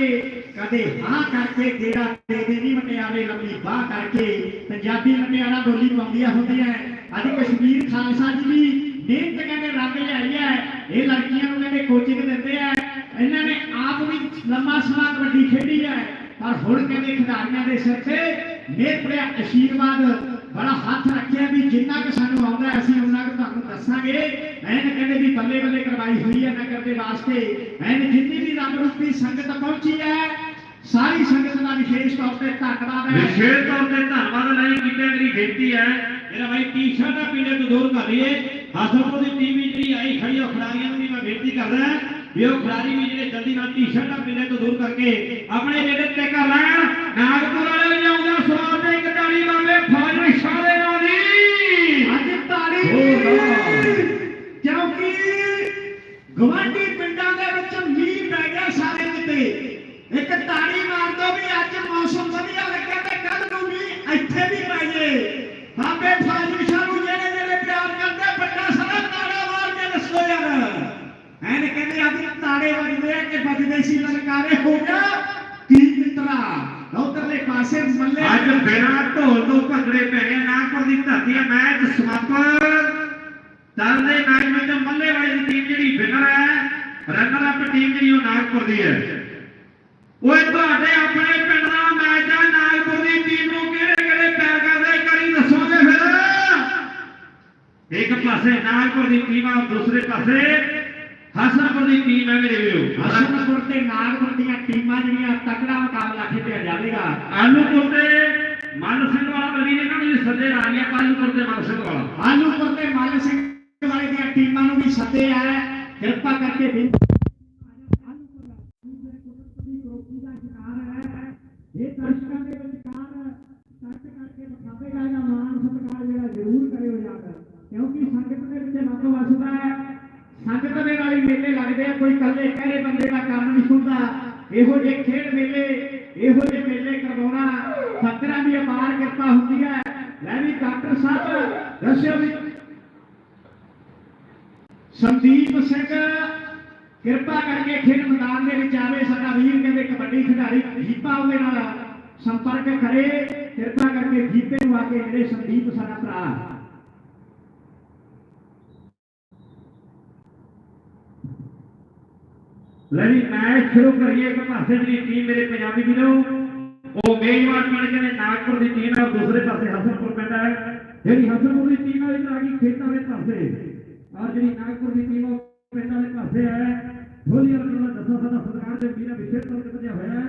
ਕਰਕੇ ਕਦੇ ਹਾਂ ਕਰਕੇ ਗੇੜਾ ਦੇ ਨਹੀਂ ਮਟਿਆਰੇ ਲੰਮੀ, ਬਾਹ ਕਰਕੇ। ਪੰਜਾਬੀ ਮਟਿਆਰਾ ਬੋਲੀ ਪਾਉਂਦੀਆਂ ਹੁੰਦੀਆਂ ਅੱਜ ਕਸ਼ਮੀਰ ਖਾਲਸਾ ਜੀ ਵੀ ਮਿਹਨਤ ਕਹਿੰਦੇ ਰੰਗ ਲਿਆਈ ਹੈ ਇਹ ਲੜਕੀਆਂ ਨੂੰ ਕਹਿੰਦੇ ਕੋਚਿੰਗ ਦਿੰਦੇ ਆ ਇਹਨਾਂ ਨੇ ਆਪ ਵੀ ਲੰਮਾ ਸਮਾਂ ਕਬੱਡੀ ਖੇਡੀ ਹੈ ਪਰ ਹੁਣ ਕਹਿੰਦੇ ਖਿਡਾਰੀਆਂ ਦੇ ਸਿਰ ਤੇ ਮੇਰ ਭਰਿਆ ਆਸ਼ੀਰਵਾਦ ਬੜਾ ਹੱਥ ਰੱਖਿਆ ਵੀ ਜਿੰਨਾ ਕਿ ਸਾਨੂੰ ਆਉਂਦਾ ਅਸੀਂ ਦੱਸਾਂਗੇ ਐਨ ਕਹਿੰਦੇ ਵੀ ਬੱਲੇ ਬੱਲੇ ਕਰਵਾਈ ਹੋਈ ਹੈ ਨਗਰ ਦੇ ਵਾਸਤੇ ਐਨ ਜਿੰਨੀ ਵੀ ਰੱਬ ਰੂਪੀ ਸੰਗਤ ਪਹੁੰਚੀ ਹੈ ਸਾਰੀ ਸੰਗਤ ਦਾ ਵਿਸ਼ੇਸ਼ ਤੌਰ ਤੇ ਧੰਨਵਾਦ ਹੈ ਵਿਸ਼ੇਸ਼ ਤੌਰ ਤੇ ਧੰਨਵਾਦ ਨਹੀਂ ਕੀਤਾ ਮੇਰੀ ਬੇਨਤੀ ਹੈ ਮੇਰਾ ਭਾਈ ਟੀ-ਸ਼ਰਟਾਂ ਪੀਣੇ ਤੋਂ ਦੂਰ ਕਰ ਲਈਏ ਹਾਸਨਪੁਰ ਦੀ ਟੀਮ ਵੀ ਜਿਹੜੀ ਆਈ ਖੜੀ ਆ ਖਿਡਾਰੀਆਂ ਨੂੰ ਵੀ ਮੈਂ ਬੇਨਤੀ ਕਰਦਾ ਵੀ ਉਹ ਖਿਡਾਰੀ ਵੀ ਜਿਹੜੇ ਜਲਦੀ ਨਾਲ ਟੀ-ਸ਼ਰਟਾਂ ਪੀਣੇ ਤੋਂ ਦੂਰ ਕਰਕੇ ਆਪਣੇ ਨੇੜੇ ਤੇ ਕਰ ਲੈਣ ਨਾਗਪੁਰ ਵਾਲੇ ਲਿਆਉਂਦਾ ਸਵਾਦ ਦੇ ਇੱਕ ਤਾਲੀ ਮਾਮੇ ਫੌਜ ਇਸ਼ਾਰੇ ਨਾਲ ਦੀ ਅੱਜ ਤਾੜੀ ਕਿਉਂਕਿ ਗਵਾਂਢੀ ਪਿੰਡਾਂ ਦੇ ਵਿੱਚ ਮੀਂਹ ਪੈ ਗਿਆ ਸਾਰੇ ਕਿਤੇ ਇੱਕ ਤਾੜੀ ਮਾਰ ਦੋ ਵੀ ਅੱਜ ਮੌਸਮ ਵਧੀਆ ਲੱਗਿਆ ਤੇ ਕੱਲ ਨੂੰ ਵੀ ਇੱਥੇ ਵੀ ਪੈ ਜੇ ਬਾਬੇ ਫਾਜ਼ਿਲ ਨੂੰ ਜਿਹੜੇ ਜਿਹੜੇ ਪਿਆਰ ਕਰਦੇ ਵੱਡਾ ਸਾਰਾ ਤਾੜਾ ਮਾਰ ਕੇ ਦੱਸੋ ਯਾਰ ਐਨ ਕਹਿੰਦੇ ਅੱਜ ਤਾੜੇ ਵੱਜਦੇ ਆ ਕਿ ਵੱਜਦੇ ਸੀ ਲਲਕਾਰੇ ਹੋ ਗਿਆ। ਕੀ ਮਿੱਤਰਾ ਉਧਰਲੇ ਪਾਸੇ ਮੱਲੇ ਅੱਜ ਬਿਨਾਂ ਢੋਲ ਤੋਂ ਭੰਗੜੇ ਪੈਣੇ ਨਾਗਪੁਰ ਦੀ ਮੈਚ ਵਿੱਚ ਮੱਲੇ ਵਾਲੀ ਦੀ ਟੀਮ ਜਿਹੜੀ ਵਿਨਰ ਹੈ ਰਨਰ ਅਪ ਟੀਮ ਜਿਹੜੀ ਉਹ ਨਾਗਪੁਰ ਦੀ ਹੈ। ਓਏ, ਤੁਹਾਡੇ ਆਪਣੇ ਪਿੰਡ ਦਾ ਮੈਚ ਹੈ ਨਾਗਪੁਰ ਦੀ ਟੀਮ ਨੂੰ ਕਿਹੜੇ ਕਿਹੜੇ ਪੈਰ ਕਰਦੇ ਇੱਕ ਦੱਸੋਗੇ ਫਿਰ। ਇੱਕ ਪਾਸੇ ਨਾਗਪੁਰ ਦੀ ਟੀਮ ਆ ਦੂਸਰੇ ਪਾਸੇ। ਹਸਨਪੁਰ ਦੀ ਟੀਮ ਹੈ ਮੇਰੇ ਵੀਰੋ ਹਸਨਪੁਰ ਤੇ ਨਾਗਪੁਰ ਦੀਆਂ ਟੀਮਾਂ ਜਿਹੜੀਆਂ ਤਕੜਾ ਮੁਕਾਬਲਾ ਖੇਡਿਆ ਜਾਵੇਗਾ। ਆਲੂਪੁਰ ਤੇ ਮਨ ਸਿੰਘ ਵਾਲਾ ਬਲੀ ਨੇ ਕਹਿੰਦੇ ਸੱਦੇ ਰਾਣੀਆਂ ਆਲੂਪੁਰ ਤੇ ਮਨ ਸਿੰਘ ਵਾਲਾ। ਆਲੂਪੁਰ ਤੇ ਮੱਲ ਸਿੰਘ ਵਾਲੇ ਦੀਆਂ ਟੀਮਾਂ ਨੂੰ ਵੀ ਸੱਦੇ ਆ। ਕਿਰਪਾ ਕਰਕੇ ਬੇਨਤੀ ਇਹ ਦਰਸ਼ਕਾਂ ਦੇ ਵਿਚਕਾਰ ਸੱਚ ਕਰਕੇ ਵਿਖਾਵੇਗਾ ਇਹਦਾ ਮਾਣ ਸਤਿਕਾਰ ਜਿਹੜਾ ਜ਼ਰੂਰ ਕਰਿਓ ਯਾਦ ਕਿਉਂਕਿ ਸੰਗਤ ਦੇ ਵਿੱਚ ਰੱਬ ਵਸਦਾ ਹੈ ਸੰਗਤ ਦੇ ਨਾਲ ਹੀ ਮੇਲੇ ਲੱਗਦੇ ਆ ਕੋਈ ਇਕੱਲੇ ਕਹਿਰੇ ਬੰਦੇ ਦਾ ਕੰਮ ਨਹੀਂ ਹੁੰਦਾ। ਇਹੋ ਜਿਹੇ ਖੇਡ ਮੇਲੇ, ਇਹੋ ਜਿਹੇ ਮੇਲੇ ਕਰਵਾਉਣਾ ਸੱਜਣਾ ਦੀ ਅਪਾਰ ਕਿਰਪਾ ਹੁੰਦੀ ਹੈ। ਲੈ ਵੀ ਡਾਕਟਰ ਸਾਹਿਬ, ਦੱਸਿਓ ਵੀ। ਸੰਦੀਪ ਸਿੰਘ, ਕਿਰਪਾ ਕਰਕੇ ਖੇਡ ਮੈਦਾਨ ਦੇ ਵਿੱਚ ਆਵੇ। ਸਾਡਾ ਵੀਰ ਕਹਿੰਦੇ ਕਬੱਡੀ ਖਿਡਾਰੀ ਜੀਪਾ ਉਹਦੇ ਨਾਲ ਸੰਪਰਕ ਕਰੇ। ਕਿਰਪਾ ਕਰਕੇ ਜੀਪੇ ਨੂੰ ਆ ਕੇ ਜਿਹੜੇ ਸੰਦੀਪ ਸਾਡਾ ਭਰਾ। ਲੈ ਵੀ ਮੈਚ ਸ਼ੁਰੂ ਕਰੀਏ ਇੱਕ ਪਾਸੇ ਜਿਹੜੀ ਟੀਮ ਮੇਰੇ ਪੰਜਾਬੀ ਵੀਰੋ ਉਹ ਮੇਜਬਾਨ ਬਣ ਕੇ ਨੇ, ਨਾਗਪੁਰ ਦੀ ਟੀਮ ਹੈ ਔਰ ਦੂਸਰੇ ਪਾਸੇ ਹਸਨਪੁਰ ਪਿੰਡ ਹੈ। ਜਿਹੜੀ ਹਸਨਪੁਰ ਦੀ ਟੀਮ ਹੈ ਇਹ ਆ ਗਈ ਖੇਤਾਂ ਦੇ ਪਾਸੇ। ਔਰ ਜਿਹੜੀ ਨਾਗਪੁਰ ਦੀ ਟੀਮ ਉਹ ਪਿੰਡਾਂ ਦੇ ਪਾਸੇ ਹੈ। ਹੋਲੀ ਅਰਜਨ ਦਾ ਦੱਸੋ ਸਾਡਾ ਸਰਕਾਰ ਦੇ ਵੀਰਾਂ ਵਿਸ਼ੇਸ਼ ਤੌਰ ਤੇ ਭਜਿਆ ਹੋਇਆ ਹੈ।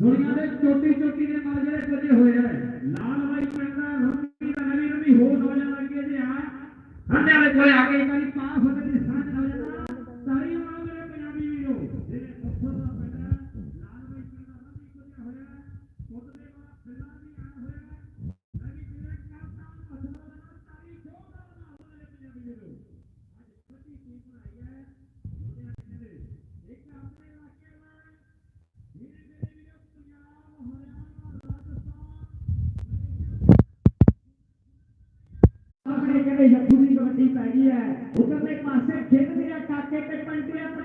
ਦੁਨੀਆ ਦੇ ਚੋਟੀ ਚੋਟੀ ਦੇ ਨਾਲ ਜਿਹੜੇ ਭਜੇ ਹੋਏ ਹੈ ਲਾਲ ਬਾਈ ਪਿੰਡ ਦਾ ਰੰਗੀ ਦਾ ਨਵੀਂ ਨਵੀਂ ਹੋ ਨੌਜਵਾਨ ਲੱਗੇ ਜੇ ਆ। ਹੰਡਿਆਂ ਦੇ ਕੋਲੇ ਆ ਕੇ ਇੱਕ ਵਾਰੀ ਪਾਸ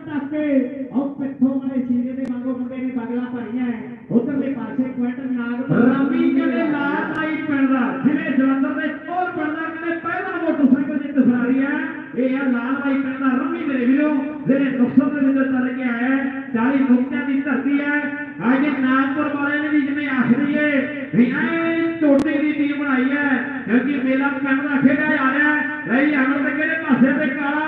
ਆ ਪਟਾਕੇ ਉਹ ਪਿੱਥੋਂ ਵਾਲੇ ਸੀਰੇ ਦੇ ਵਾਂਗੂ ਮੁੰਡੇ ਨੇ ਬਗਲਾ ਭਰੀਆਂ ਉਧਰਲੇ ਪਾਸੇ ਕੁਇੰਟਲ ਨਾਗ ਰਾਮੀ ਕਹਿੰਦੇ ਲਾਲ ਆਈ ਪਿੰਡ ਦਾ। ਜਿਵੇਂ ਜਲੰਧਰ ਦੇ ਕੋਲ ਪਿੰਡ ਕਹਿੰਦੇ ਪਹਿਲਾ ਮੋਟਰਸਾਈਕਲ ਜਿੱਤ ਸਵਾਰੀ ਹੈ ਇਹ ਆ ਲਾਲ ਬਾਈ ਪਿੰਡ ਦਾ ਰੰਮੀ ਮੇਰੇ ਵੀਰੋ ਜਿਹੜੇ ਨੁਕਸਰ ਦੇ ਵਿੱਚ ਚੱਲ ਕੇ ਆਇਆ ਹੈ 40 ਨੁਕਤਿਆਂ ਦੀ ਧਰਤੀ ਹੈ ਅੱਜ ਨਾਗਪੁਰ ਵਾਲਿਆਂ ਨੇ ਵੀ ਜਿਵੇਂ ਆਖਰੀ ਹੈ ਵੀ ਐ ਟੋਟੇ ਦੀ ਟੀਮ ਬਣਾਈ ਹੈ ਕਿਉਂਕਿ ਮੇਲਾ ਪਿੰਡ ਦਾ ਖੇਡਿਆ ਜਾ ਰਿਹਾ ਹੈ ਰਹੀ ਅਮਰ ਦੇ ਕਿਹੜੇ ਪਾਸੇ ਤੇ ਕਾਲਾ?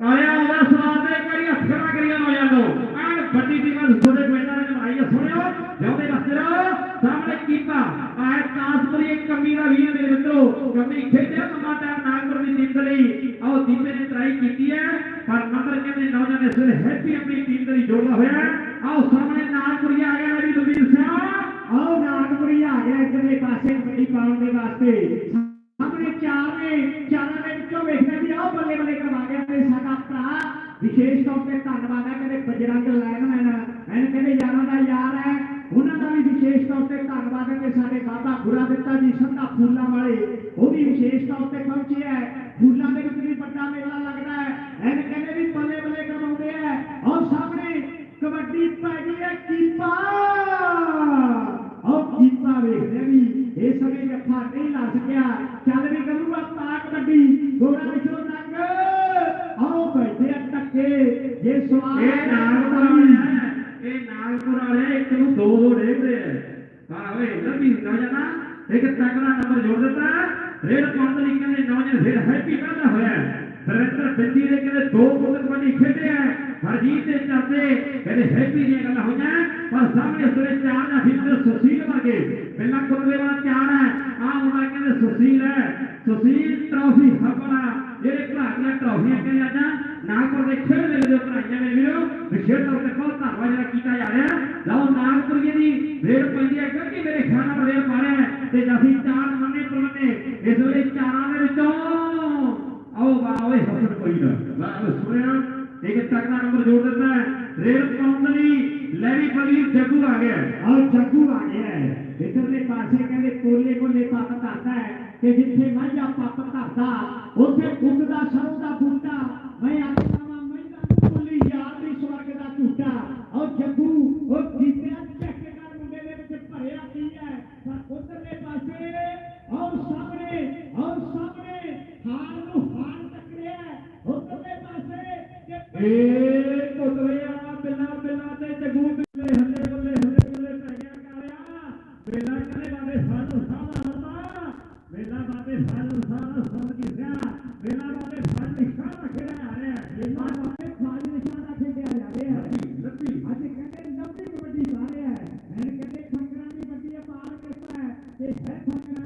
ਕਾਲਿਆ ਉਹਦਾ ਸਵਾਦ ਦੇ ਕਰੀ ਅੱਖਰਾਂ ਕਰੀਆਂ ਹੋ ਜਾਂਦੋ ਐਨ ਵੱਡੀ ਟੀਮਾਂ ਤੁਹਾਡੇ ਪਿੰਡਾਂ ਵਿੱਚ ਬਣਾਈ ਹੈ ਸੁਣਿਓ ਜਿਉਂਦੇ ਰਸਤੇ ਰਹੋ ਸਾਹਮਣੇ ਕੀਤਾ ਆਹ ਕਾਸਪਰੀ ਇੱਕ ਕੰਮੀ ਦਾ ਵੀਰ ਮੇਰੇ ਮਿੱਤਰੋ ਕੰਮੀ ਖੇਡਿਆ ਕੰਮਾ ਨਾਗਪੁਰ ਦੀ ਟੀਮ ਦੇ ਲਈ ਆਓ ਦੀਪੇ ਨੇ ਟਰਾਈ ਕੀਤੀ ਹੈ। ਪਰ ਨੰਬਰ ਕਹਿੰਦੇ ਨੌਜਵਾਨ ਇਸ ਵੇਲੇ ਹੈਪੀ ਆਪਣੀ ਟੀਮ ਦੇ ਲਈ ਜੋੜਦਾ ਹੋਇਆ ਆਓ ਸਾਹਮਣੇ ਨਾਗਪੁਰੀ ਆ ਗਿਆ ਨਵੀਂ ਦਲਵੀਰ ਸਿੰਘ। ਆਓ ਨਾਗਪੁਰੀ ਆ ਗਿਆ ਇਧਰਲੇ ਪਾਸੇ ਕਬੱਡੀ ਪਾਉਣ ਦੇ ਵਾਸਤੇ ਸਾਹਮਣੇ ਚਾਰ ਨੇ ਚਾਰਾਂ ਦੇ ਵਿੱਚੋਂ ਵੇਖਦੇ ਵੀ ਆਹ ਬੱਲੇ ਬੱਲੇ ਕਰਵਾ ਗਿਆ ਤੇ ਸਾਡਾ ਭਰਾ ਵਿਸ਼ੇਸ਼ ਤੌਰ ਤੇ ਧੰਨਵਾਦ ਹੈ ਕਹਿੰਦੇ ਬਜਰੰਗ ਲਾਇਨਮੈਨ ਐਨ ਕਹਿੰਦੇ ਯਾਰਾਂ ਦਾ ਯਾਰ ਹੈ ਉਹਨਾਂ ਦਾ ਵੀ ਵਿਸ਼ੇਸ਼ ਤੌਰ ਤੇ ਧੰਨਵਾਦ ਹੈ ਕਿ ਸਾਡੇ ਬਾਬਾ ਗੁਰਾ ਦਿੱਤਾ ਜੀ ਸੰਧਾ ਫੂਲਾਂ ਵਾਲੇ ਉਹ ਵੀ ਵਿਸ਼ੇਸ਼ ਤੌਰ ਤੇ ਪਹੁੰਚੇ ਹੈ ਫੂਲਾਂ ਦੇ ਵਿੱਚ ਵੀ ਵੱਡਾ ਮੇਲਾ ਲੱਗਦਾ ਹੈ ਐਨ ਕਹਿੰਦੇ ਵੀ ਬੱਲੇ ਬੱਲੇ ਕਰਵਾਉਂਦੇ ਹੈ ਔਰ ਸਾਹਮਣੇ ਕਬੱਡੀ ਦੀ ਪੈ ਗਈ ਹੈ ਕੀਪਾ ਉਹ ਕੀਪਾ ਵੇਖਦੇ ਵੀ ਇਹ ਸਮੇਂ ਜੱਫਾ ਨਹੀਂ ਲਾ ਸਕਿਆ ਚੱਲ ਵੀ ਕਰੂਗਾ ਤਾਕ ਵੱਡੀ ਗੋੜਾ ਵਿਚੋਂ ਨੰਗ ਆਓ ਬੈਠੇ ਆ ਟੱਕੇ ਜੇ ਸਵਾਲ ਇਹ ਨਾਗਪੁਰ ਵਾਲੇ ਆ, ਇਹ ਨਾਗਪੁਰ ਵਾਲੇ ਇੱਕ ਨੂੰ ਦੋ ਦੋ ਡੇਗਦੇ ਆ ਹਾਂ ਓਏ ਉਧਰ ਵੀ ਹੁੰਦਾ ਜਾਣਾ ਇੱਕ ਤਕੜਾ ਨੰਬਰ ਜੋੜ ਦਿੱਤਾ ਰੇਡ ਪਾਉਣ ਲਈ ਕਹਿੰਦੇ ਨੌਜਵਾਨ ਫਿਰ ਹੈਪੀ ਕਹਿੰਦਾ ਹੋਇਆ ਸਰਿੰਦਰ ਬਿੰਦੀ ਦੇ ਕਹਿੰਦੇ ਦੋ ਬੁੱਤ ਕਬੱਡੀ ਖੇਡੇ ਆ ਹਰਜੀਤ ਦੇ ਚਰਚੇ ਕਹਿੰਦੇ ਹੈਪੀ ਦੀਆਂ ਗੱਲਾਂ ਹੋਈਆਂ ਪਰ ਸਾਹਮਣੇ ਸਵੇਰੇ ਚਾਰ ਦਾ ਫਿੱਟਰ ਸੁਸ਼ੀਲ ਵਰਗੇ ਪਹਿਲਾਂ ਕੁੱਤੇ ਵਾਲਾ ਚਾਰ ਹੈ ਆ ਮੁੰਡਾ ਕਹਿੰਦੇ ਸੁਸ਼ੀਲ ਹੈ ਸੁਸ਼ੀਲ ਟਰਾਫੀ ਹੱਬਣਾ ਜਿਹੜੇ ਭਰਾ ਦੀਆਂ ਟਰਾਫੀਆਂ ਕਹਿੰਦੇ ਆਜਾਂ ਨਾਗਪੁਰ ਦੇ ਖੇਡ ਦੇ ਵਿੱਚ ਭਰਾਈਆਂ ਨੇ ਵੀਰੋ ਵਿਸ਼ੇਸ਼ ਤੌਰ ਤੇ ਬਹੁਤ ਧੰਨਵਾਦ ਜਿਹੜਾ ਕੀਤਾ ਜਾ ਰਿਹਾ ਲਓ ਨਾਗਪੁਰ ਦੀ ਰੇਡ ਪੈਂਦੀ ਹੈ ਕਿਉਂਕਿ ਮੇਰੇ ਖਿਆਲ ਨਾਲ ਰੇਡ ਪਾ ਰਿਹਾ ਹੈ ਤੇ ਅਸੀਂ ਚਾਰ ਮੰਨੇ ਪ੍ਰਮੰਨੇ ਇਸ ਵੇਲੇ ਚਾਰਾਂ ਦੇ ਵਿੱਚੋਂ ਆਓ ਵਾਹ ਓਏ ਹਸਨ ਕੋਈ ਨਾ ਵਾਹ ਓਏ ਸੁਣਿਆ ਇੱਕ ਤਕੜਾ ਨੰਬਰ ਜੋੜ ਦਿੱਤਾ ਹੈ ਰੇਡ ਪਾਉਣ ਲਈ ਲੈਵੀ ਪਲੀ ਜੱਗੂ ਆ ਗਿਆ ਹੈ। ਔਰ ਜੱਗੂ ਆ ਗਿਆ ਹੈ ਇਧਰਲੇ ਪਾਸੇ ਕਹਿੰਦੇ ਕੋਲੇ ਕੋਲੇ ਪੱਪ ਧਰਦਾ ਹੈ ਕਿ ਜਿੱਥੇ ਮਾਝਾ ਪੱਪ ਧਰਦਾ ਉੱਥੇ ਉੱਗਦਾ ਸਰੋਂ ਦਾ ਬੂਟਾ ਮੈਂ ਆਖਾਂ ਬਿੱਲਾ ਕਹਿੰਦੇ ਬਾਬੇ ਸਾਨੂੰ ਸਾਹਮਣਾ ਹੁੰਦਾ ਬਿੱਲਾ ਬਾਬੇ ਸਾਨੂੰ ਸਾਹਮਣਾ ਸਮਝ ਗਿਆ। ਬਿੱਲਾ ਬਾਬੇ ਸਾਨੂੰ ਨਿਸ਼ਾਨਾ ਖੇਡਿਆ ਆ ਰਿਹਾ। ਇਹਨਾਂ ਬਾਰੇ ਖਾਲੀ ਨਿਸ਼ਾਨਾ ਖੇਡਿਆ ਜਾ ਰਿਹਾ। ਲੱਭੀ ਅੱਜ ਕਹਿੰਦੇ ਲੰਬੀ ਕਬੱਡੀ ਪਾ ਰਿਹਾ ਹੈ। ਕਹਿੰਦੇ ਖੰਗਰਾਂ ਦੀ ਵੱਡੀ ਅਪਾਰ ਕਿਰਪਾ ਹੈ? ਤੇ ਹੈ ਖੰਗਰਾਂ